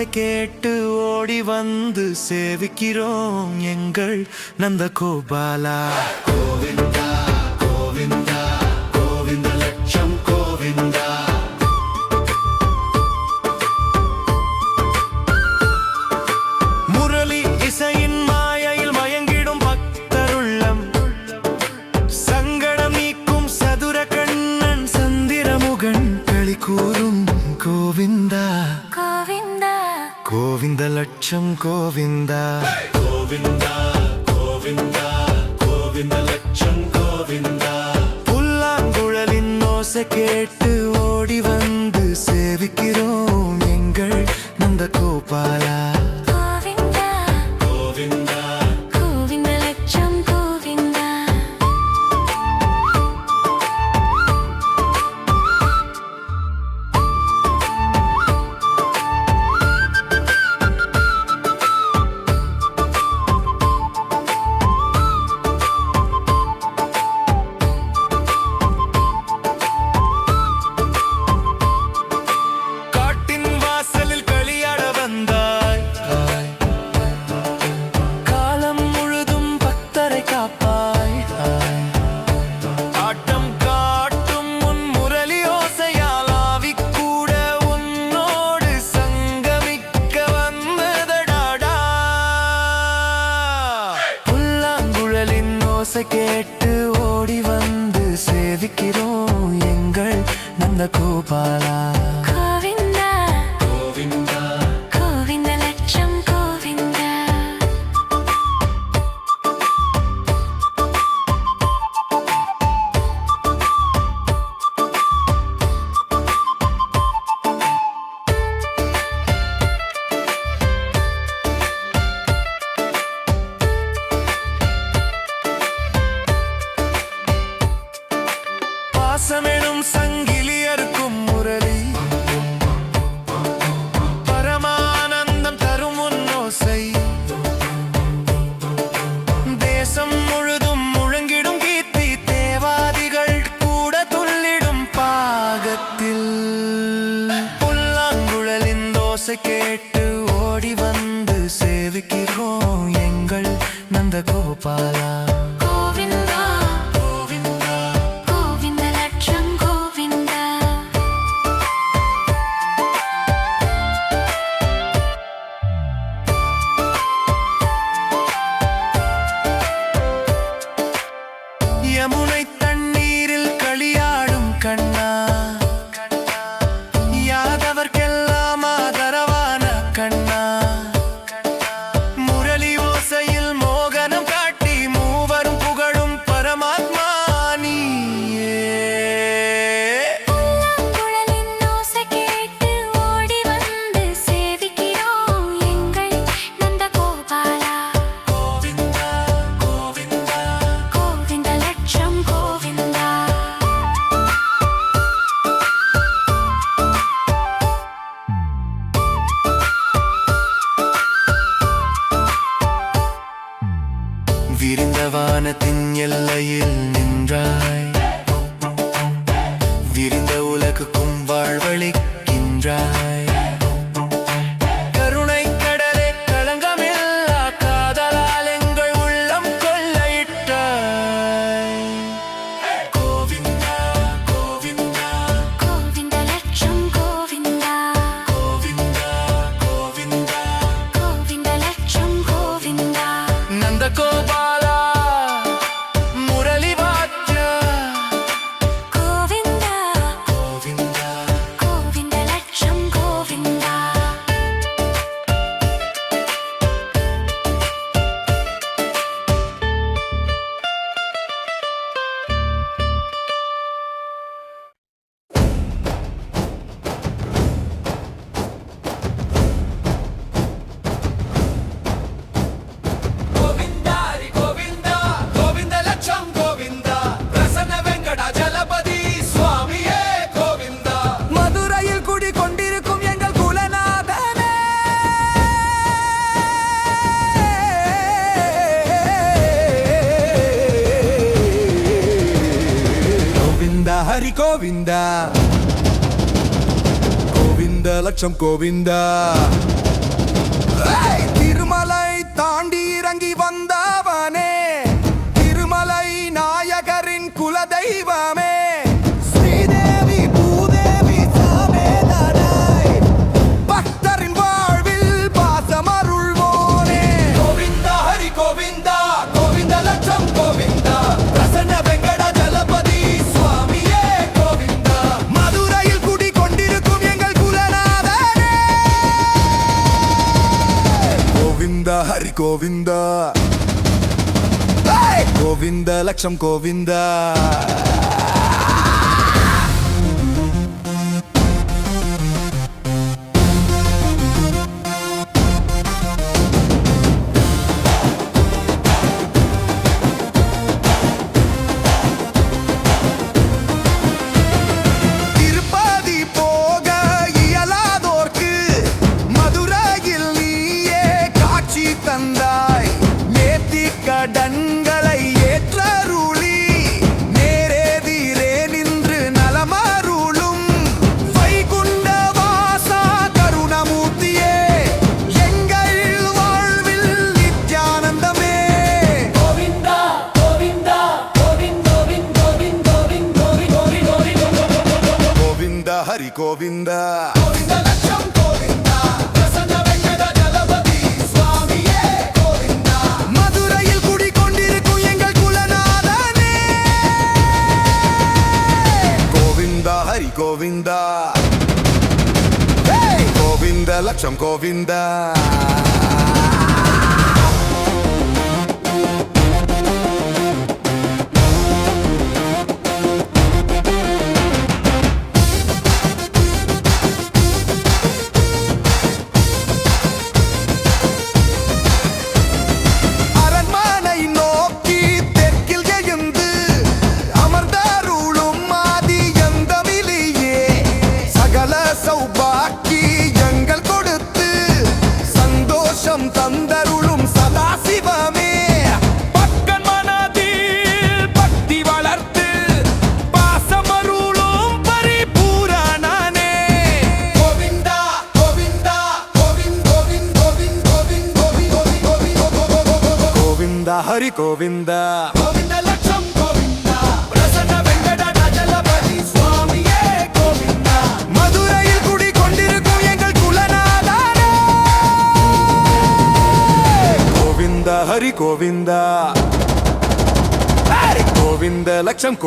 ஓசை கேட்டு ஓடி வந்து சேவிக்கிறோம் எங்கள் நந்த கோபாலா கோவிந்தா గోవిందలక్ష్యం గోవింద. గోవింద గోవింద గోవిందలక్ష్యం గోవింద. புல்லாங்குழலின் ஓசை கேட்டு ஓடி வந்து சேவிக்கிறோம் எங்கள் நந்த கோபாலா ஆசை கேட்டு ஓடி வந்து சேவிக்கிறோம் எங்கள் நந்த கோபால் எல்லையில் நின்றாய். விரிந்த உலகுக்கும் வாழ்வழிக்கின்றாய் గోవింద? గోవింద లక్ష్యం గోవింద? ஏய்! கோவிந்த லட்சம் ஹரி கோவிந்த கோவிந்த லட்சம் கோவிந்தா. பிரசன்ன வெங்கட சௌபாக்கி எங்கள் கொடுத்து சந்தோஷம் தந்தருளும் சதாசிவமே பக்கன் மனதில் பக்தி வளர்த்து பாசமருளும் பரிபூரணனே கோவிந்தா கோவிந்தா கோவிந்த் கோவிந்த் கோவிந்த் கோவிந்த் கோவிந்த் கோவிந்த் கோவிந்தா ஹரி கோவிந்தா கோவிந்தா கோவிந்த ஹரி கோவிந்த ஹரி கோவிந்த லட்சம்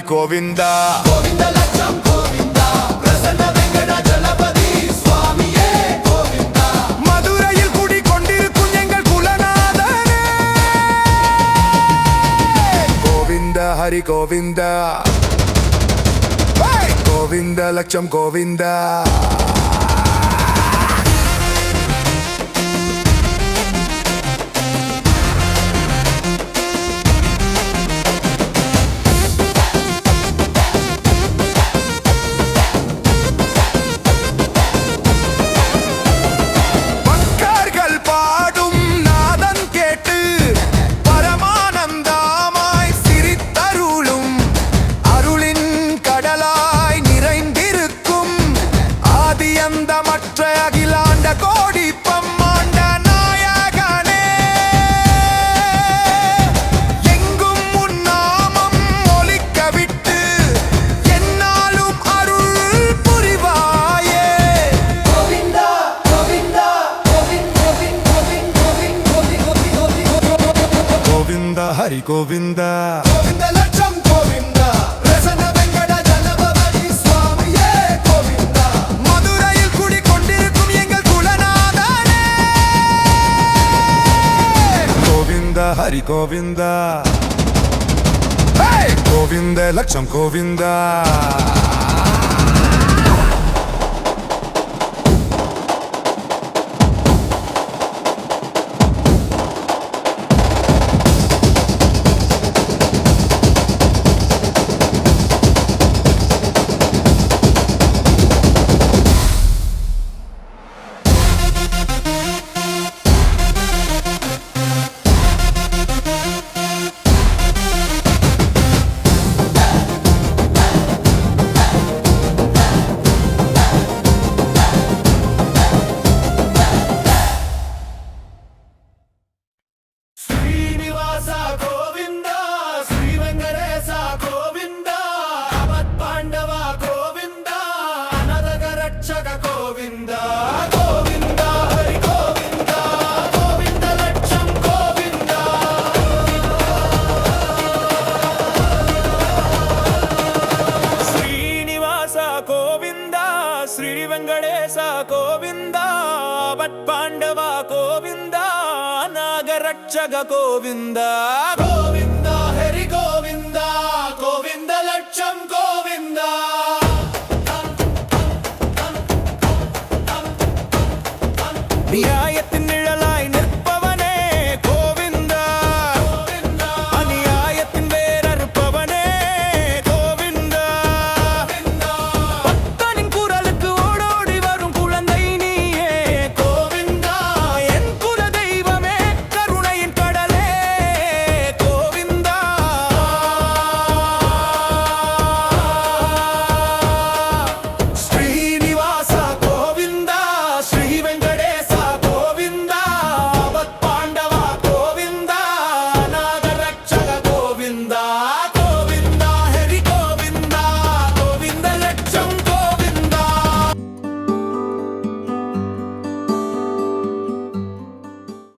ஹரி கோவிந்த. கோவிந்த லட்சம் கோவிந்த. பிரசன்ன வெங்கட ஜலபதி சுவாமியே கோவிந்த. மதுரையில் குடி கொண்டிருக்கும் எங்கள் குலநாதனே. கோவிந்த ஹரி கோவிந்த! கோவிந்த லட்சம் கோவிந்த. கோவிந்தா. கோவிந்த லட்சம் கோவிந்தா. பிரசன்ன வெங்கட ஜலபவதி சுவாமியே கோவிந்தா. மதுரையில் குடி கொண்டிருக்கும் எங்கள் குலநாதானே. கோவிந்தா ஹரி கோவிந்தா. கோவிந்த லட்சம் கோவிந்தா. രക്ഷക ഗോവിന്ദ. ഗോവിന്ദ ഹരി ഗോവിന്ദ ഗോവിന്ദ ലക്ഷം ഗോവിന്ദ. ന്യായത്തിൻ